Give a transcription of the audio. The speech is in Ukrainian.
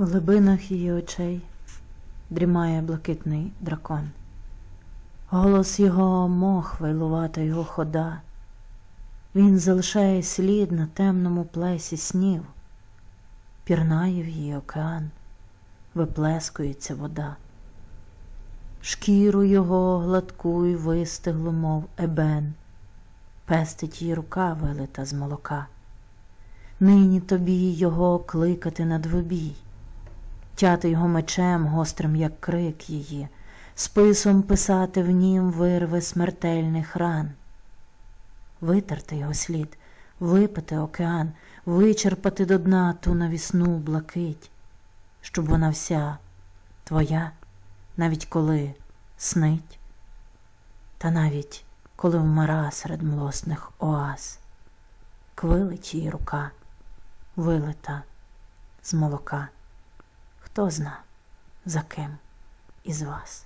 В глибинах її очей дрімає блакитний дракон. Голос його мох, вайлувата його хода. Він залишає слід на темному плесі снів, пірнає в її океан, виплескується вода. Шкіру його гладку й вистиглу, мов ебен, пестить її рука вилита з молока. Нині тобі його кликати на двобій, тяти його мечем гострим, як крик її, списом писати в нім вирви смертельних ран, витерти його слід, випити океан, вичерпати до дна ту навісну блакить, щоб вона вся твоя, навіть коли снить, та навіть коли вмира серед млосних оаз, квилить її рука вилита з молока. Хто зна, за ким із вас?